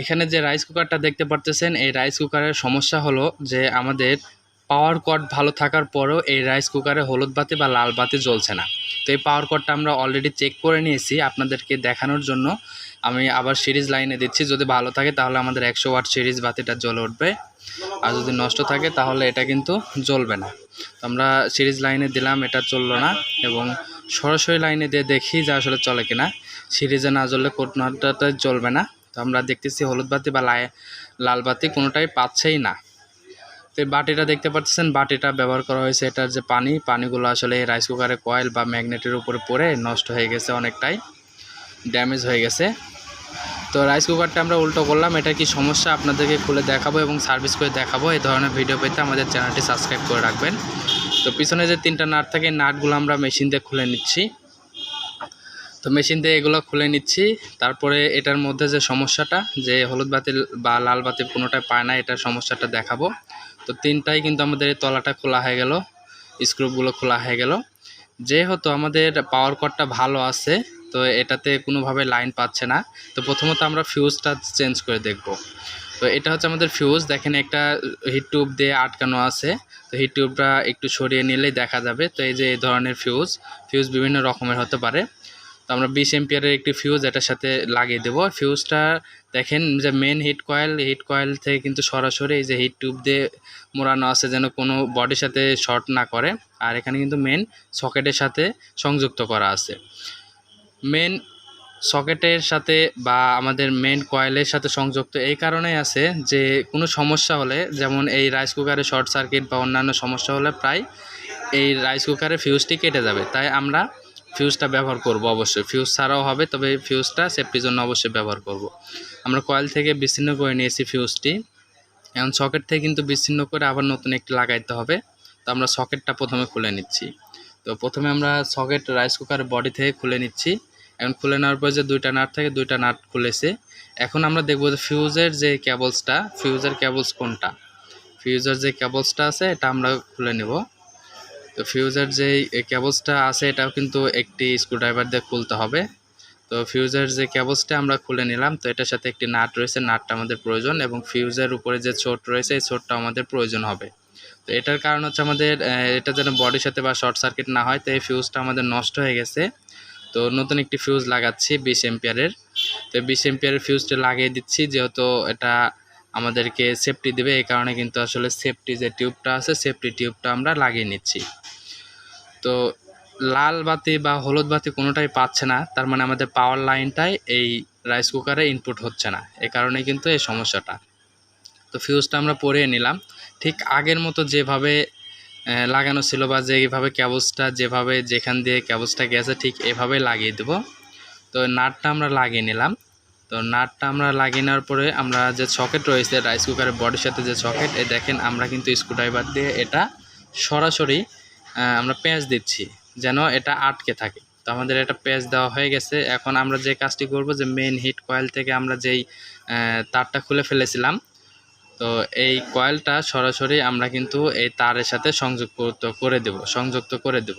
এখানে যে রাইস কুকারটা দেখতে পারতেছেন, এই রাইস কুকারের সমস্যা হলো যে আমাদের পাওয়ার কট ভালো থাকার পরেও এই রাইস কুকারে হলুদ বাতি বা লাল বাতি জ্বলছে না। তো এই পাওয়ার কটটা আমরা অলরেডি চেক করে নিয়েছি আপনাদেরকে দেখানোর জন্য। আমি আবার সিরিজ লাইনে দিচ্ছি, যদি ভালো থাকে তাহলে আমাদের একশো ওয়াট সিরিজ বাতিটা জ্বলে উঠবে। আর যদি নষ্ট থাকে তাহলে এটা কিন্তু জ্বলবে না। তো আমরা সিরিজ লাইনে দিলাম, এটা চলল না এবং সরাসরি লাইনে দিয়ে দেখি যে আসলে চলে কিনা। সিরিজে না জ্বললে কোনোটাতে জ্বলবে না। তো আমরা দেখতেছি হলুদ বাতি বা লাল বাতি কোনোটাই পাচ্ছেই না। তো বাটিটা দেখতে পাচ্ছেন, বাটিটা ব্যবহার করা হয়েছে এটার যে পানি, পানিগুলো আসলে রাইস কুকারের কয়েল বা ম্যাগনেটের উপরে পড়ে নষ্ট হয়ে গেছে, অনেকটাই ড্যামেজ হয়ে গেছে। তো রাইস কুকারটা আমরা উল্টো করলাম, এটা কি সমস্যা আপনাদেরকে খুলে দেখাবো এবং সার্ভিস করে দেখাবো, এই ধরনের ভিডিও পেতে আমাদের চ্যানেলটি সাবস্ক্রাইব করে রাখবেন। তো পিছনে যে তিনটা নাট থাকে নাটগুলো আমরা মেশিন দিয়ে খুলে নিচ্ছি। তো মেশিন দিয়ে এগুলো খুলে নিচ্ছি। তারপরে এটার মধ্যে যে সমস্যাটা, যে হলুদ বাতি বা লাল বাতি কোনোটাই পায় না, এটার সমস্যাটা দেখাবো। তো তিনটাই কিন্তু আমাদের এই তলাটা খোলা হয়ে গেল স্ক্রুপগুলো খোলা হয়ে গেল। যেহেতু আমাদের পাওয়ার কটটা ভালো আছে, তো এটাতে কোনোভাবে লাইন পাচ্ছে না। তো প্রথমত আমরা ফিউজটা চেঞ্জ করে দেখব। তো এটা হচ্ছে আমাদের ফিউজ দেখেন একটা হিট টিউব দিয়ে আটকানো আছে। তো হিট টিউবটা একটু সরিয়ে নিলেই দেখা যাবে। তো এই যে এই ধরনের ফিউজ ফিউজ বিভিন্ন রকমের হতে পারে। তো আমরা বিশ এম্পিয়ারের একটি ফিউজ এটার সাথে লাগিয়ে দেবো। ফিউজটা দেখেন যে main heat coil heat coil থেকে কিন্তু সরাসরি এই যে হিট টিউব দিয়ে মোড়ানো আছে যেন কোনো বডির সাথে শর্ট না করে। আর এখানে কিন্তু মেন সকেটের সাথে সংযুক্ত করা আছে। মেন সকেটের সাথে বা আমাদের মেন কয়েলের সাথে সংযুক্ত এই কারণেই আছে যে কোনো সমস্যা হলে যেমন এই রাইস কুকারে শর্ট সার্কিট বা অন্যান্য সমস্যা হলে প্রায় এই রাইস কুকারে ফিউজটি কেটে যাবে। তাই আমরা ফিউজটা ব্যবহার করব অবশ্যই। ফিউজ ছাড়াও হবে, তবে ফিউজটা সেফটির জন্য অবশ্যই ব্যবহার করব। আমরা কয়েল থেকে বিচ্ছিন্ন করে নিয়েছি ফিউজটি এখন সকেট থেকে কিন্তু বিচ্ছিন্ন করে আবার নতুন একটি লাগাইতে হবে। তো আমরা সকেটটা প্রথমে খুলে নিচ্ছি। তো প্রথমে আমরা সকেট রাইস কুকারের বডি থেকে খুলে নিচ্ছি। এখন খুলে নেওয়ার পর যে দুইটা নাট থাকে, দুইটা নাট খুলেছে। এখন আমরা দেখব যে ফিউজের যে ক্যাবলসটা ফিউজের ক্যাবলস কোনটা? ফিউজের যে ক্যাবলসটা আছে, এটা আমরা খুলে নেব। তো ফিউজের যে কেবলসটা আছে, এটাও কিন্তু একটি স্ক্রুড্রাইভার দিয়ে খুলতে হবে। তো ফিউজের যে কেবলসটা আমরা খুলে নিলাম, তো এটার সাথে একটি নাট রয়েছে। নাটটা আমাদের প্রয়োজন এবং ফিউজের উপরে যে ছোট রয়েছে, এই ছোটটা আমাদের প্রয়োজন হবে। তো এটার কারণ হচ্ছে আমাদের এটা যেন বডির সাথে বা শর্ট সার্কিট না হয়, তো এই ফিউজটা আমাদের নষ্ট হয়ে গেছে। তো নতুন একটি ফিউজ লাগাচ্ছি বিশ এম্পিয়ারের তো বিশ এম্পিয়ারের ফিউজটা লাগিয়ে দিচ্ছি, যেহেতু এটা আমাদেরকে সেফটি দেবে, এই কারণে কিন্তু আসলে সেফটি যে টিউবটা আছে সেফটি টিউবটা আমরা লাগিয়ে নিচ্ছি। তো লাল বাতি বা হলুদ বাতি কোনোটাই পাচ্ছে না, তার মানে আমাদের পাওয়ার লাইনটাই এই রাইস কুকারে ইনপুট হচ্ছে না। এ কারণে কিন্তু এই সমস্যাটা। তো ফিউজটা আমরা পরিয়ে নিলাম। ঠিক আগের মতো যেভাবে লাগানো ছিল বা যেভাবে ক্যাবলসটা যেভাবে যেখান দিয়ে ক্যাবলসটা গেছে, ঠিক এভাবে লাগিয়ে দেব। তো নাটটা আমরা লাগিয়ে নিলাম। তো নাটটা আমরা লাগিয়ে নেওয়ার পরে আমরা যে সকেট রয়েছে রাইস কুকারের বডির সাথে যে সকেট এই দেখেন আমরা কিন্তু স্ক্রুড্রাইভার দিয়ে এটা সরাসরি আমরা পেঁচ দিচ্ছি, যেন এটা আটকে থাকে। তো আমাদের এটা পেঁচ দেওয়া হয়ে গেছে। এখন আমরা যে কাজটি করব, যে মেন হিট কয়েল থেকে আমরা যেই তারটা খুলে ফেলেছিলাম, তো এই কয়েলটা সরাসরি আমরা কিন্তু এই তারের সাথে সংযুক্ত করে দেব, সংযুক্ত করে দেব।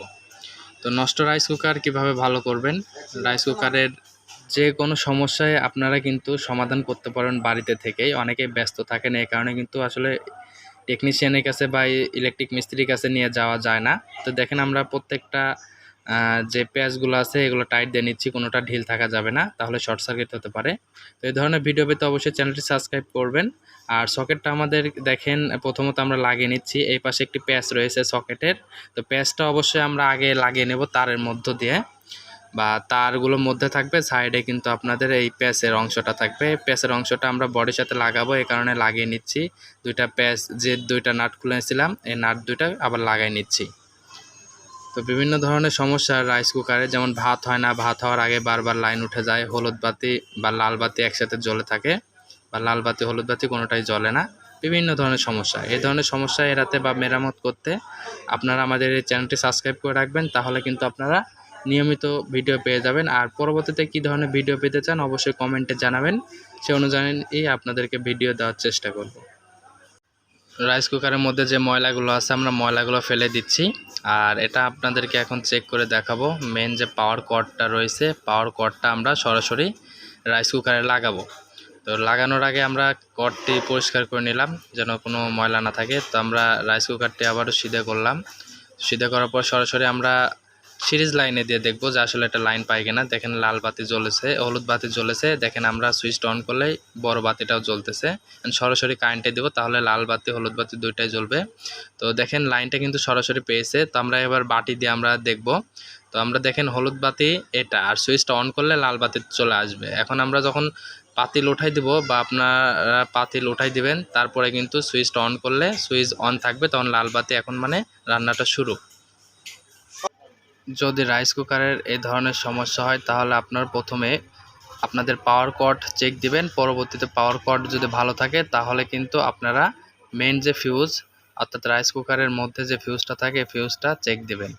তো নষ্ট রাইস কুকার কীভাবে ভালো করবেন? রাইস কুকারের যে কোনো সমস্যায় আপনারা কিন্তু সমাধান করতে পারেন বাড়িতে থেকেই। অনেকেই ব্যস্ত থাকেন, এই কারণে কিন্তু আসলে টেকনিশিয়ানের কাছে বা ইলেকট্রিক মিস্ত্রির কাছে নিয়ে যাওয়া যায় না। তো দেখেন আমরা প্রত্যেকটা যে পেঁয়াজগুলো আছে, এগুলো টাইট দিয়ে নিচ্ছি, কোনোটা ঢিল থাকা যাবে না, তাহলে শর্ট সার্কিট হতে পারে। তো এই ধরনের ভিডিও পেতে অবশ্যই চ্যানেলটি সাবস্ক্রাইব করবেন। আর সকেটটা আমাদের দেখেন, প্রথমত আমরা লাগিয়ে নিচ্ছি, এই পাশে একটি প্যাচ রয়েছে সকেটের তো প্যাচটা অবশ্যই আমরা আগে লাগিয়ে নেব তারের মধ্য দিয়ে। বা তারগুলোর মধ্যে থাকবে সাইডে কিন্তু আপনাদের এই প্যাচের অংশটা থাকবে। প্যাচের অংশটা আমরা বডির সাথে লাগাবো এই কারণে লাগিয়ে নিচ্ছি। দুইটা প্যাচ, যে দুইটা নাট খুলেছিলাম, এই নাট দুইটা আবার লাগাই নিচ্ছি। তো বিভিন্ন ধরনের সমস্যা রাইস কুকারে যেমন ভাত হয় না, ভাত হওয়ার আগে বারবার লাইন উঠে যায়, হলুদ বাতি বা লাল বাতি একসাথে জ্বলে থাকে বা লাল বাতি, হলুদ বাতি কোনোটাই জ্বলে না। বিভিন্ন ধরনের সমস্যা, এই ধরনের সমস্যা এড়াতে বা মেরামত করতে আপনারা আমাদের এই চ্যানেলটি সাবস্ক্রাইব করে রাখবেন, তাহলে কিন্তু আপনারা নিয়মিত ভিডিও পেয়ে যাবেন। আর পরবর্তীতে কী ধরনের ভিডিও পেতে চান অবশ্যই কমেন্টে জানাবেন। সে অনুযায়ী আপনাদেরকে ভিডিও দেওয়ার চেষ্টা করব। রাইস কুকারের মধ্যে যে ময়লাগুলো আছে, আমরা ময়লাগুলো ফেলে দিচ্ছি। আর এটা আপনাদেরকে এখন চেক করে দেখাবো। মেন যে পাওয়ার কর্ডটা রয়েছে পাওয়ার কর্ডটা আমরা সরাসরি রাইস কুকারে লাগাবো। তো লাগানোর আগে আমরা কটটি পরিষ্কার করে নিলাম, যেন কোনো ময়লা না থাকে। তো আমরা রাইস কুকারটি আবারও সিধে করলাম। সিধে করার পর সরাসরি আমরা সিরিজ লাইনে দিয়ে দেখব যে আসলে একটা লাইন পাই কিনা। দেখেন লাল বাতি জ্বলেছে, হলুদ বাতি জ্বলেছে। দেখেন আমরা সুইচটা অন করলেই বড় বাতিটাও জ্বলতেছে। সরাসরি কারেন্টে দেবো, তাহলে লাল বাতি, হলুদ বাতি দুইটাই জ্বলবে। তো দেখেন লাইনটা কিন্তু সরাসরি পেয়েছে। তো আমরা এবার বাটি দিয়ে আমরা দেখব। তো আমরা দেখেন হলুদ বাতি, এটা, আর সুইচটা অন করলে লাল বাতি চলে আসবে। এখন আমরা যখন পাতিল উঠাই দিব বা আপনারা পাতিল উঠাই দিবেন, তারপরে কিন্তু সুইচটা অন করলে সুইচ অন থাকবে। তখন লাল বাতি এখন মানে রান্নাটা শুরু। যদি রাইস কুকারের এই ধরনের সমস্যা হয়, তাহলে আপনার প্রথমে আপনাদের পাওয়ার কট চেক দিবেন। পরবর্তীতে পাওয়ার কট যদি ভালো থাকে, তাহলে কিন্তু আপনারা মেন যে ফিউজ অর্থাৎ রাইস কুকারের মধ্যে যে ফিউজটা থাকে ফিউজটা চেক দিবেন।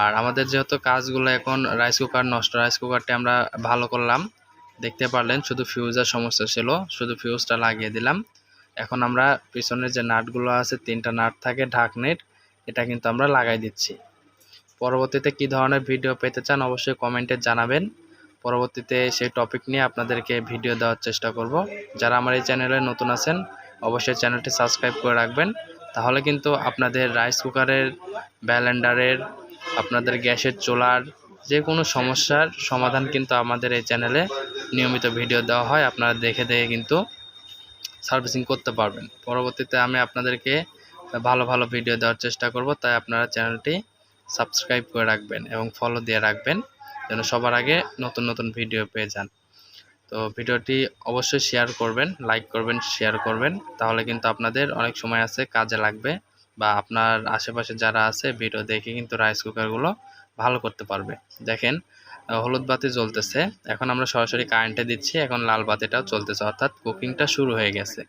আর আমাদের যেহেতু কাজগুলো এখন রাইস কুকার নষ্ট রাইস কুকারটি আমরা ভালো করলাম, দেখতে পারলেন শুধু ফিউজের সমস্যা ছিল, শুধু ফিউজটা লাগিয়ে দিলাম। এখন আমরা পিছনের যে নাটগুলো আছে, তিনটা নাট থাকে ঢাকনির এটা কিন্তু আমরা লাগাই দিচ্ছি। পরবর্তীতে কী ধরনের ভিডিও পেতে চান অবশ্যই কমেন্টে জানাবেন। পরবর্তীতে সেই টপিক নিয়ে আপনাদেরকে ভিডিও দেওয়ার চেষ্টা করব। যারা আমার এই চ্যানেলে নতুন আছেন, অবশ্যই চ্যানেলটি সাবস্ক্রাইব করে রাখবেন। তাহলে কিন্তু আপনাদের রাইস কুকারের ব্যালেন্ডারের আপনাদের গ্যাসের চুলার যে কোনো সমস্যার সমাধান কিন্তু আমাদের এই চ্যানেলে নিয়মিত ভিডিও দেওয়া হয়। আপনারা দেখে দেখে কিন্তু সার্ভিসিং করতে পারবেন। পরবর্তীতে আমি আপনাদেরকে ভালো ভালো ভিডিও দেওয়ার চেষ্টা করব। তাই আপনারা চ্যানেলটি সাবস্ক্রাইব করে রাখবেন এবং ফলো দিয়ে রাখবেন যেন সবার আগে নতুন নতুন ভিডিও পেয়ে যান। তো ভিডিওটি অবশ্যই শেয়ার করবেন লাইক করবেন শেয়ার করবেন। তাহলে কিন্তু আপনাদের অনেক সময় আছে, কাজে লাগবে বা আপনার আশেপাশে যারা আছে ভিডিও দেখে কিন্তু রাইস কুকারগুলো ভালো করতে পারবে। দেখেন হলুদ বাতি জ্বলতেছে। এখন আমরা সরাসরি কারেন্টে দিচ্ছি, এখন লাল বাতিটাও চলতেছে অর্থাৎ কুকিংটা শুরু হয়ে গেছে।